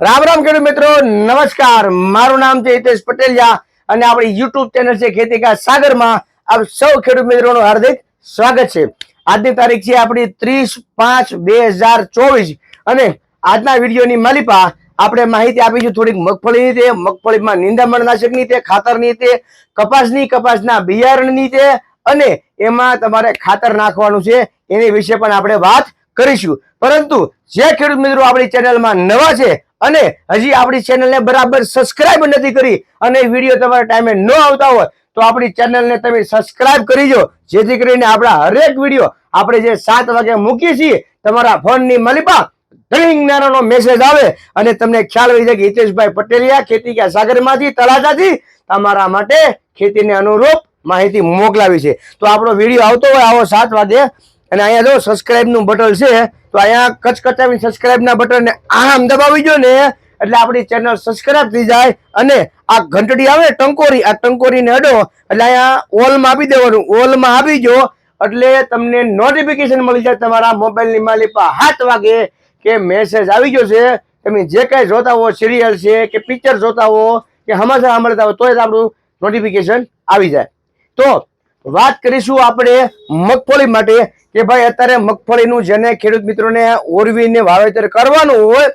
રામ રામ ખેડૂત મિત્રો, નમસ્કાર. મારું નામ છે હિતેશ પટેલિયા અને આપણી યુટ્યુબ ચેનલ છે ખેતી કા સાગરમાં. આપ સૌ ખેડૂત મિત્રોનું હાર્દિક સ્વાગત છે. આજની તારીખ છે આપણી ત્રીસ પાંચ બે હજાર ચોવીસ અને આજના વિડીયોની માલિપા આપણે માહિતી આપીશું થોડીક મગફળીની તે મગફળીમાં નિંદામણ નાશકની તે ખાતરની તે કપાસની, કપાસના બિયારણની તે અને એમાં તમારે ખાતર નાખવાનું છે. એની વિશે પણ આપણે વાત કરીશું. પરંતુ જે ખેડૂત મિત્રો આપણી ચેનલમાં નવા છે અને હજી આપણી ચેનલને બરાબર સબસ્ક્રાઇબ નથી કરી અને વીડિયો તમારા ટાઈમે ન આવતા હોય, તો આપણી ચેનલને તમે સબસ્ક્રાઇબ કરીજો જેથી કરીને આપણા હરેક વીડિયો આપણે જે સાત વાગે મૂકીએ છીએ, તમારા ફોનની મલિપા ડ્રિંગ નારાનો મેસેજ આવે અને તમને ખ્યાલ આવી જાય કે હિતેશભાઈ પટેલિયા ખેતી ક્યાં સાગરમાંથી, તળાજાથી તમારા માટે ખેતીને અનુરૂપ માહિતી મોકલાવી છે. તો આપણો વીડિયો આવતો હોય આવો સાત વાગે અને અહીંયા જો સબસ્ક્રાઇબનું બટન છે, તો અહીંયા કચકચાવી સબસ્ક્રાઇબ ના બટન ને આમ દબાવી જો ને, એટલે આપણી ચેનલ સબસ્ક્રાઇબ થઈ જાય અને આ ઘંટડી આવે ટંકોરી, આ ટંકોરીને અડો એટલે અહીંયા ઓલમાં આપી દેવાનું ઓલમાં આપી જો એટલે તમને નોટિફિકેશન મળી જાય તમારા મોબાઈલની માલિપા સાત વાગે કે મેસેજ આવી ગયો છે. તમે જે કાંઈ જોતા હો સિરિયલ છે કે પિક્ચર જોતા હો, કે સમાચાર સાંભળતા હો, તોય જ આપણું નોટિફિકેશન આવી જાય. તો વાત કરીશું આપણે મગફળી માટે કે ભાઈ અત્યારે મગફળીનું જેને ખેડૂત મિત્રોને ઓરવીને વાવેતર કરવાનું હોય,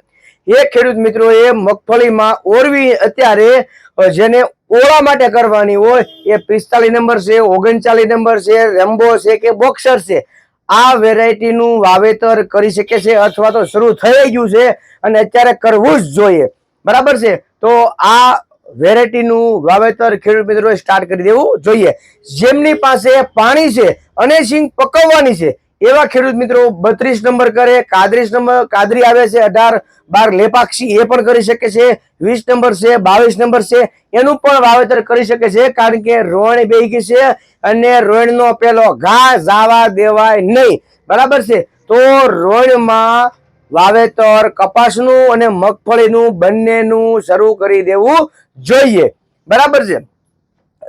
એ ખેડૂત મિત્રોએ મગફળીમાં ઓરવી અત્યારે જેને ઓળા માટે કરવાની હોય, એ પિસ્તાલીસ નંબર છે, ઓગણચાલીસ નંબર છે, રેમ્બો છે કે બોક્સર છે, આ વેરાયટીનું વાવેતર કરી શકે છે અથવા તો શરૂ થઈ ગયું છે અને અત્યારે કરવું જ જોઈએ. બરાબર છે? તો આ વેરાયટીનું વાવેતર ખેડૂત મિત્રોએ સ્ટાર્ટ કરી દેવું જોઈએ. જેમની પાસે પાણી છે, અને સિંગ પકવવાની છે, એવા ખેડૂત મિત્રો બત્રીસ નંબર કરે, કાદરીસ નંબર, કાદરી આવે છે, અઢાર, બાર લેપાક્ષી એ પણ કરી શકે છે, વીસ નંબર છે, બાવીસ નંબર છે, એનું પણ વાવેતર કરી શકે છે, કારણ કે રોણ બેગી છે, અને રોણનો પેલો ઘા જાવા દેવાય નહીં. બરાબર છે? તો રોણમાં વાવેતર, કપાસનું અને મગફળીનું બંનેનું શરૂ કરી દેવું જોઈએ. બરાબર છે?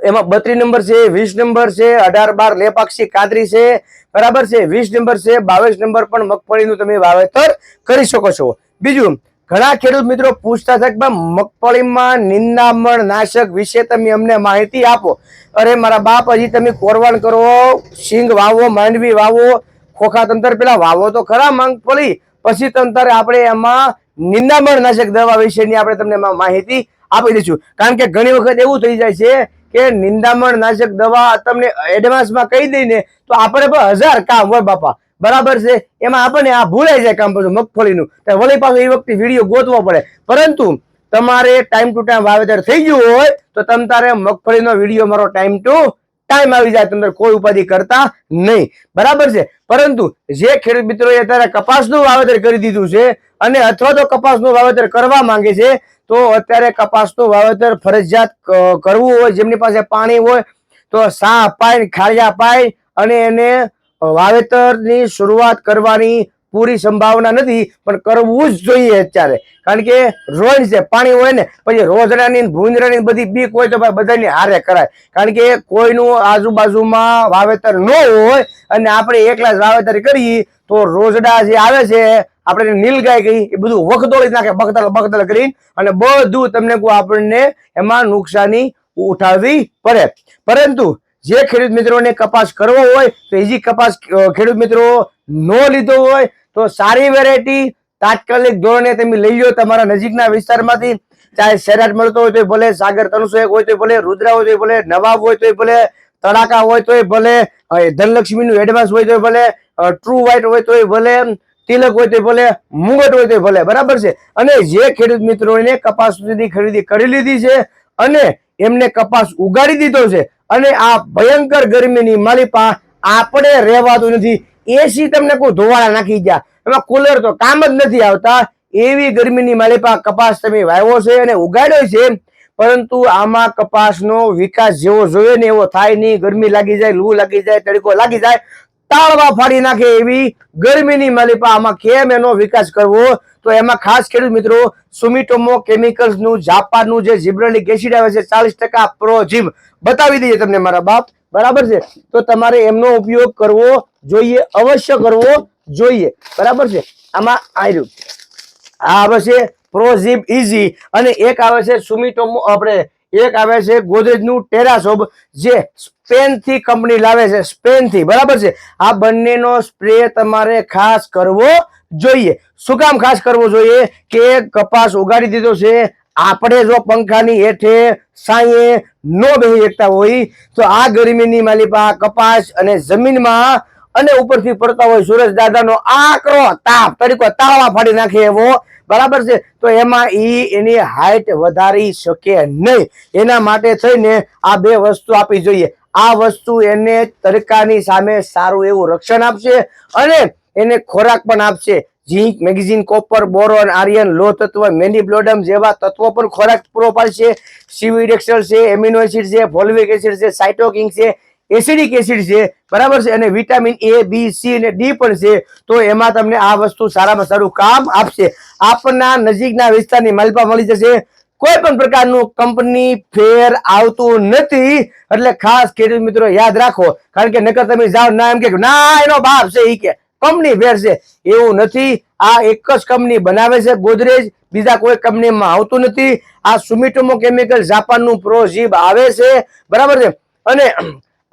એમાં બત્રીસ નંબર છે, વીસ નંબર છે, અઢાર બાર લેપાક્ષી કાદરી છે, બરાબર છે? વીસ નંબર છે, બાવીસ નંબર પણ મગફળીનું તમે વાવેતર કરી શકો છો. બીજું, ઘણા ખેડૂત મિત્રો પૂછતા છે કે મગફળીમાં નિંદામણ નાશક વિશે તમે અમને માહિતી આપો. અરે, મારા બાપ, હજી તમે કોરવાણ કરો સિંગ વાવો, માંડવી વાવો, ખોખા તંતર પેલા વાવો તો ખરા મગફળી. પછી તંતરે આપણે એમાં નિંદામણ નાશક દવા વિશેની આપણે તમને માહિતી આપી દઈશું. કારણ કે ઘણી વખત એવું થઈ જાય છે કે નિંદામણ નાશક દવા તમને એડવાન્સમાં કહી દઈને તો આપણે પણ હજાર કામ હોય બાપા. બરાબર છે? એમાં આપણને આ ભૂલાઈ જાય કામ પાછું મગફળીનું. તો વળી પાછું એ વખતે વીડિયો ગોતવો પડે. પરંતુ તમારે ટાઈમ ટુ ટાઈમ વાવેતર થઈ ગયું હોય તો તમ તારે મગફળીનો વીડિયો મારો ટાઈમ ટુ ટાઈમ આવી જાય તમને કોઈ ઉપાધિ કરતા નહીં. બરાબર છે? પરંતુ જે ખેડૂત મિત્રોએ અત્યારે કપાસનું વાવેતર કરી દીધું છે અને અથવા તો કપાસનું વાવેતર કરવા માંગે છે, તો અત્યારે કપાસનું વાવેતર ફરજિયાત કરવું હોય, જેમની પાસે પાણી હોય, તો સા અપાય ખાળિયા અપાય અને એને વાવેતરની શરૂઆત કરવાની પૂરી સંભાવના નથી, પણ કરવું જ જોઈએ અત્યારે. કારણ કે રોજ છે, પાણી હોય ને, પછી રોજડાની ભૂંજરાની બધી બીક હોય તો ભાઈ બધાની હારે કરાય. કારણ કે કોઈનું આજુબાજુમાં વાવેતર ન હોય અને આપણે એકલા જ વાવેતર કરીએ, તો રોજડા જે આવે છે, આપણે નીલગાય કહી એ બધું વખદોળી નાખે, બખતલ બખતલ કરી અને બધું તમને કહું આપણને એમાં નુકસાની ઉઠાવવી પડે. પરંતુ જે ખેડૂત મિત્રોને કપાસ કરવો હોય, તો એજી કપાસ ખેડૂત મિત્રો નો લીધો હોય તો સારી વેરાયટી તાત્કાલિક ધોરણે તમે લઈ લો તમારા નજીકના વિસ્તારમાંથી. ચાહે શેરાટ મળતો હોય તો ભલે, સાગર ત્રણસો એક હોય તો ભલે, રુદ્રા હોય તો ભલે, નવાબ હોય તો ભલે, તડાકા હોય તો ભલે ધનલક્ષ્મીનું એડવાન્સ હોય તો ભલે ટ્રુ વ્હાઇટ હોય તો ભલે, તિલક હોય તો ભલે, મુંગટ હોય તો ભલે, બરાબર છે? અને જે ખેડૂત મિત્રોને કપાસ સુધી ખરીદી કરી લીધી છે અને એમને કપાસ ઉગાડી દીધો છે અને આ ભયંકર ગરમીની માલિપા આપણે રહેવાતું નથી. એસી તમને કોઈ ધોવાળા નાખી ગયા. એમાં કુલર તો કામ જ નથી આવતા. એવી ગરમીની માલિપા કપાસ તમે વાવ્યો છે અને ઉગાડ્યો છે. પરંતુ આમાં કપાસનો વિકાસ જેવો જોઈએ ને એવો થાય નહીં. ગરમી લાગી જાય, લૂ લાગી જાય, તડકો લાગી જાય, તાળવા ફાડી નાખે એવી ગરમીની માલિપા આમાં કેમ એનો વિકાસ કરવો? તો એમાં ખાસ ખેડૂત મિત્રો, સુમિટોમો કેમિકલ્સનું જાપાનનું જે જીબ્રેલિક એસિડ આવે છે, ચાલીસ ટકા પ્રોજીમ. બતાવી દઈએ તમને મારા બાપ. બરાબર છે? તો તમારે એમનો ઉપયોગ કરવો જોઈએ, અવશ્ય કરવો જોઈએ. બરાબર છે? આમાં આયુ આ આવે છે પ્રોઝિપ ઇઝી અને એક આવે છે સુમિટોમો આપણે એક આવે છે, ગોદરેજનું ટેરાસોબ, જે સ્પેનથી કંપની લાવે છે, સ્પેનથી. બરાબર છે? આ બંનેનો સ્પ્રે તમારે ખાસ કરવો જોઈએ. શું કામ ખાસ કરવો જોઈએ? કે કપાસ ઉગાડી દીધો છે. આપણે જો પંખાની હેઠે સાંયે નો બેસી શકતા હોય, તો આ ગરમીની માલિપા કપાસ અને જમીનમાં અને ઉપરથી પડતા હોય સૂરજ દાદાનો આકરો તાપ તરીકો તાળવા ફાડી નાખે એવો. બરાબર છે? તો એમાં ઈ એની હાઈટ વધારી શકે નહીં. એના માટે થઈને આ બે વસ્તુ આપવી જોઈએ. આ વસ્તુ એને તડકાની સામે સારું એવું રક્ષણ આપશે અને એને ખોરાક પણ આપશે. Zinc, magnesium, copper, boron, iron, લો તત્વ, મેનીબ્લોડમ જેવા તત્વો પણ ખોરાક પૂરો પાડશે. સિવિડેક્સલ છે, એમિનો એસિડ છે, ફોલ્વિક એસિડ છે સાઇટોકિંગ છે એસિડિક એસિડ છે, બરાબર છે? અને વિટામિન એ, બી, સી અને ડી પણ છે, તો એમાં તમને આ વસ્તુ સારામાં સારું કામ આપશે. આપના નજીકના વિસ્તારની માલપા મળી જશે. કોઈ પણ પ્રકારનું કંપની ફેર આવતું નથી. એટલે ખાસ ખેડૂત મિત્રો યાદ રાખો, કારણ કે નકર તમે જાઓ ના એમ કે ના, એનો બાપ છે એ કે. કંપની ફેર છે. એવું નથી. આ એક જ કંપની બનાવે છે ગોદરેજ. બીજા કોઈ કંપનીમાં આવતું નથી. આ સુમિટોમો કેમિકલ જાપાનનું પ્રોજીબ આવે છે. બરાબર છે? અને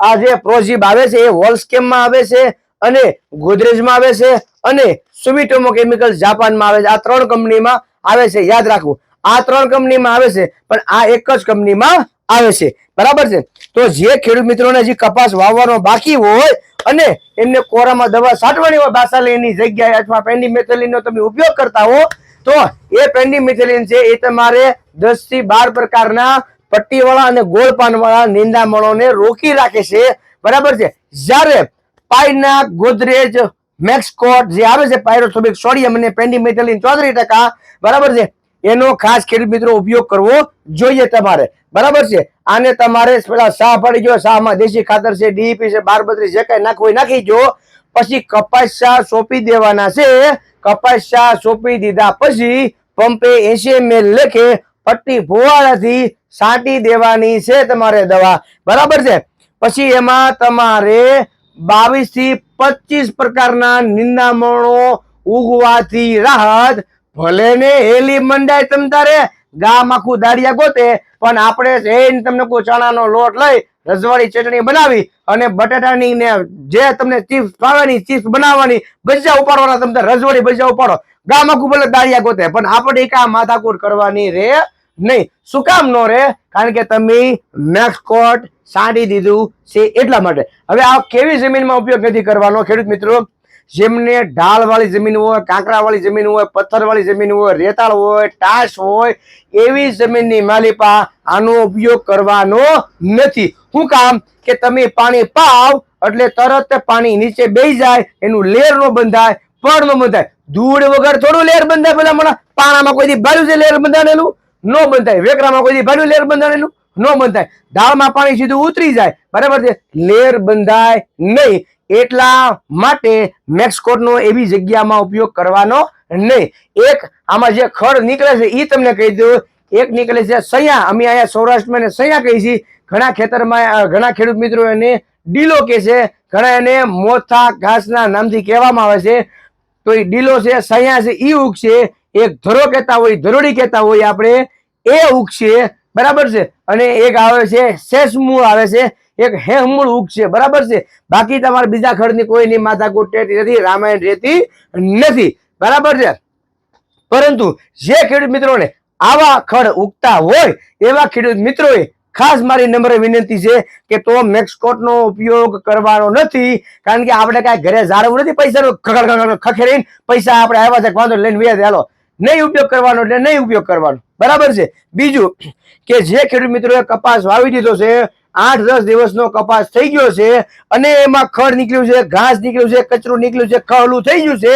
આ જે પ્રોજીબ આવે છે એ વોલ્સકેમમાં આવે છે અને ગોદરેજમાં આવે છે અને સુમિટોમો કેમિકલ જાપાનમાં આવે છે. આ ત્રણ કંપનીમાં આવે છે. યાદ રાખવું. આ ત્રણ કંપનીમાં આવે છે, પણ આ એક જ કંપનીમાં આવે છે. બરાબર છે? તો જે ખેડૂત મિત્રોને હજી કપાસ વાવવાનો બાકી હોય અને એમને કોરામાં દવા છાંટવાની હોય, બાસાલીની જગ્યાએ અથવા પેન્ડીમેથેલિનનો તમે ઉપયોગ કરતા હો, તો એ પેન્ડીમેથેલિન છે એ તમારે દસથી બાર પ્રકારના પટ્ટીવાળા અને ગોળ પાનવાળા નિંદામણોને રોકી રાખે છે. બરાબર છે? જ્યારે પાયના ગોદરેજ મેક્સકોટ જે આવે છે પાયરોથોબિક સોડિયમ અને પેન્ડીમેથેલિન ચોત્રીસ ટકા, બરાબર છે? એનો ખાસ ખેડૂત મિત્રો ઉપયોગ કરવો જોઈએ તમારે. બરાબર છે? આને તમારે પેલા શાહ પડી ગયો. શાહમાં દેશી ખાતર છે ડીપી છે બાર બત્રીસ જે કઈ નાખવું નાખી જો પછી કપાસ શાહ સોંપી દેવાના છે. કપાસ શાહ સોંપી દીધા પછી પંપે એસી એમ લેખે. પટ્ટી ફુવારાથી છાંટી દેવાની છે તમારે દવા. બરાબર છે? પછી એમાં તમારે બાવીસથી પચીસ પ્રકારના નિંદામણો ઉગવાથી રાહત, ભલે ને હેલી મંડાય તમ તારે, ગામ આખું દાડિયા ગોતે, પણ આપણે જઈને તમને કોઈ ચણાનો લોટ લઈ, રજવાડી ચટણી બનાવી અને બટાટાની ને જે તમને ચિપ્સ ભાવેની ચિપ્સ બનાવવાની, ભજીયા ઉપાડવાના તમને રજવાડી ભજીયા ઉપાડો. ગામ આખું ભલે દાડિયા ગોતે. પણ આપણે કા માથાકૂટ કરવાની રે નહીં. શું કામ નો રે? કારણ કે તમે મેક્સકોટ સાંડી દીધું છે એટલા માટે. હવે આ કેવી જમીનમાં ઉપયોગ નથી કરવાનો? ખેડૂત મિત્રો, જેમને ઢાળવાળી જમીન હોય, કાંકરાવાળી જમીન હોય પથ્થર વાળી જમીન હોય, રેતાળ હોય ટાશ હોય, એવી જમીનની માલિપા આનો ઉપયોગ કરવાનો નથી. શું કામ? કે તમે પાણી પાવ એટલે તરત પાણી નીચે બેસી જાય, એનું લેર નો બંધાય નો બંધાય. ધૂળ વગર થોડું લેર બંધાય. પેલા મને પાણામાં કોઈ ભાડ્યું છે લેર બંધાણેલું? નો બંધાય. વેકરામાં કોઈ ભાડ્યું લેર બંધાણેલું? નો બંધાય. દાળમાં પાણી સીધું ઉતરી જાય. બરાબર છે? લેર બંધાય નહીં. એટલા માટે મેક્સકોટનો એવી જગ્યામાં ઉપયોગ કરવાનો નહીં. એક આમાં જે ખડ નીકળે છે એ તમને કહી દઉં. એક નીકળે છે સૈયા. અમે અહીંયા સૌરાષ્ટ્રમાં સૈયા કહીએ છીએ. ઘણા ખેતરમાં ઘણા ખેડૂત મિત્રો એને ડીલો કહે છે. ઘણા એને મોથા, ઘાસના નામથી કહેવામાં આવે છે. તો એ ડીલો છે, સૈયા છે એ ઉગ છે, એક ધરો કહેતા હોય, ધરોડી કહેતા હોય આપણે, એ ઉગ છે, બરાબર છે? અને એક આવે છે શેષમૂળ આવે છે, એક હેમૂળ ઉગ છે, બરાબર છે? બાકી તમારે બીજા ખડની કોઈની માથાકૂટ રહેતી નથી, રામાયણ રહેતી નથી, બરાબર છે? પરંતુ જે ખેડૂત મિત્રોને આવા ખડ ઉગતા હોય, એવા ખેડૂત મિત્રોએ ખાસ મારી નમ્ર વિનંતી છે કે તો મેક્સકોટનો ઉપયોગ કરવાનો નથી, કારણ કે આપણે કાંઈ ઘરે જાળવવું નથી, પૈસાનો ખખેરીને પૈસા આપણે આવ્યા છે, વાંધો લઈને વ્યાજ હાલો. નહીં ઉપયોગ કરવાનો એટલે નહીં ઉપયોગ કરવાનો. બરાબર છે? બીજું કે જે ખેડૂત મિત્રોએ કપાસ વાવી દીધો છે, આઠ દસ દિવસનો કપાસ થઈ ગયો છે, અને એમાં ખડ નીકળ્યું છે, ઘાસ નીકળ્યું છે, કચરું નીકળ્યું છે, ખહલું થઈ ગયું છે,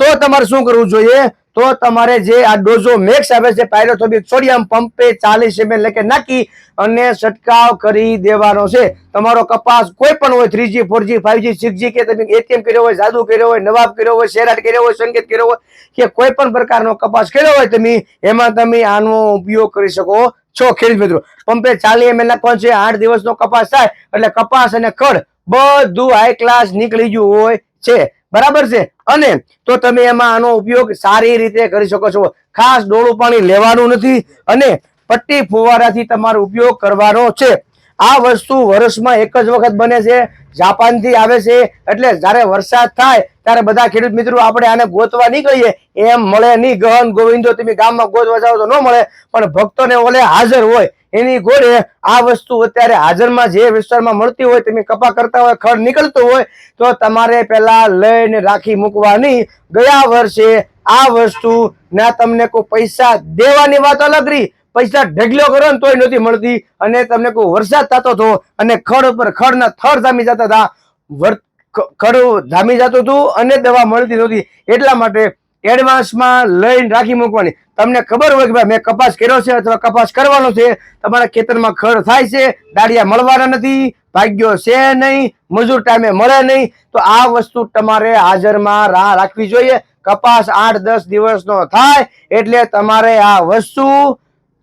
તો તમારે શું કરવું જોઈએ? તો તમારે જે આ ડોઝો મેક્સ આવે છે પાયરોથોબિક સોડિયમ પંપે ચાલીસ એમએલ લેકે નાખી અને છંટકાવ કરી દેવાનો છે. તમારો કપાસ કોઈ પણ હોય, થ્રીજી, ફોરજી, ફાઈવજી, સિક્સજી કે તમે એટીએમ કર્યો હોય, જાદુ કર્યો હોય, નવાબ કર્યો હોય શેરાટ કર્યો હોય, સંકેત કર્યો હોય, કે કોઈ પણ પ્રકારનો કપાસ કર્યો હોય તમે, એમાં તમે આનો ઉપયોગ કરી શકો છો, ખેડૂત મિત્રો. પંપે ચાલી એમએલ નાખવાનું છે? આઠ દિવસનો કપાસ થાય, એટલે કપાસ અને ખડ બધું હાઈ ક્લાસ નીકળી ગયું હોય છે. બરાબર છે? અને તો તમે એમાં આનો ઉપયોગ સારી રીતે કરી શકો છો. ખાસ ડોળું પાણી લેવાનું નથી અને પટ્ટી ફુવારાથી તમારો ઉપયોગ કરવાનો છે. આ વસ્તુ વર્ષમાં એક જ વખત બને છે. જાપાનથી આવે છે એટલે જ્યારે વરસાદ થાય ત્યારે બધા ખેડૂત મિત્રો આપણે આને ગોતવા નીકળીએ. એમ મળે નહીં. ગહન ગોવિંદો તમે ગામમાં ગોતવા જાઓ તો ન મળે. પણ ભક્તોને ઓલે હાજર હોય એની ઘોડે આ વસ્તુ અત્યારે હાજરમાં જે વિસ્તારમાં મળતી હોય તમે કપા કરતા હોય, ખડ નીકળતો હોય તો તમારે પેલા લઈને રાખી મૂકવાની. ગયા વર્ષે આ વસ્તુ ના તમને કોઈ પૈસા દેવાની વાત અલગ રહી. પૈસા ઢગલો કરો ને તોય નથી મળતી. અને તમને કોઈ વરસાદ થતો હતો અને ખડ ઉપર ખડના થર જામી જતા હતા. ખડ જામી જતું હતું અને દવા મળતી નહોતી. એટલા માટે એડવાન્સમાં લઈને રાખી મૂકવાની. તમને ખબર હોય કે ભાઈ મેં કપાસ કર્યો છે અથવા કપાસ કરવાનો છે? તમારા ખેતરમાં ખડ થાય છે દાળિયા મળવાના નથી, ભાગ્યો છે નહીં, મજૂર ટાઈમે મળે નહીં, તો આ વસ્તુ તમારે હાજરમાં રાહ રાખવી જોઈએ. કપાસ આઠ દસ દિવસનો થાય એટલે તમારે આ વસ્તુ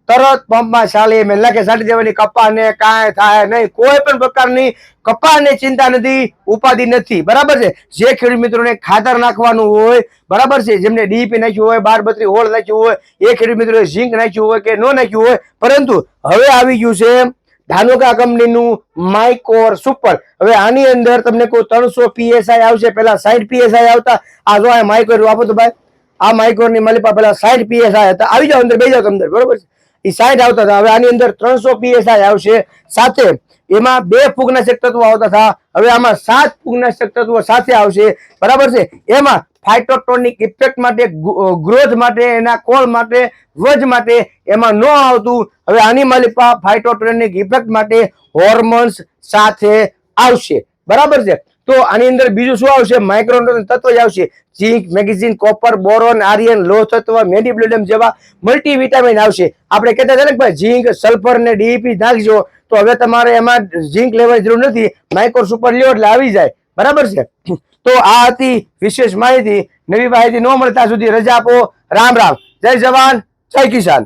તરત પંપમાં ચાલી મેં. લખે સાટી દેવાની કપાને કાંઈ થાય નહીં. કોઈ પણ પ્રકારની કપાને ચિંતા નથી, ઉપાધિ નથી. બરાબર છે? જે ખેડૂત મિત્રોને ખાતર નાખવાનું હોય, બરાબર છે? જેમને ડીપી નાખ્યું હોય, બાર બત્રી હોળ નાખ્યું હોય, એ ખેડૂત મિત્રોએ ઝીંક નાખ્યું હોય કે ન નાખ્યું હોય, પરંતુ હવે આવી ગયું છે ધાનુકા કંપનીનું માઇકોર સુપર. હવે આની અંદર તમને કોઈ ત્રણસો પીએસઆઈ આવશે. પેલા સાઈઠ પીએસઆઈ આવતા. આ જો આ માઇકોર આપો તો ભાઈ, આ માઇકોરની માલિપા પેલા સાઈઠ પીએસઆઈ હતા. આવી જાઓ અંદર બે જાઓ અંદર. બરોબર છે? એ સાઈઠ આવતા હતા. હવે આની અંદર ત્રણસો પીએસઆઈ આવશે. સાથે એમાં બે ફૂગનાશક તત્વો આવતા હતા. હવે આમાં સાત ફૂગનાશક તત્વો સાથે આવશે. બરાબર છે? એમાં ફાઇટોટોનિક ઇફેક્ટ માટે ગ્રોથ માટે, એના કોળ માટે, વજ માટે એમાં ન આવતું. હવે આની માલિપા ફાઇટોટોનિક ઇફેક્ટ માટે હોર્મોન્સ સાથે આવશે. બરાબર છે? તો આની અંદર બીજું શું આવશે? માઇક્રોન તત્વ આવશે. Zinc magnesium copper boron iron લોહ તત્વ મેડિબ્લોડિયમ જેવા મલ્ટીવિટામિન આવશે. આપણે કહેતા હતા ને ભાઈ ઝીંક સલ્ફર ને ડીઈપી નાખજો, તો હવે તમારે એમાં ઝીંક લેવાની જરૂર નથી. માઇક્રો સુપર લ્યો એટલે આવી જાય. બરાબર છે? તો આ હતી વિશેષ માહિતી. નવી માહિતી ન મળતા સુધી રજા આપો. રામ રામ. જય જવાન. જય કિસાન.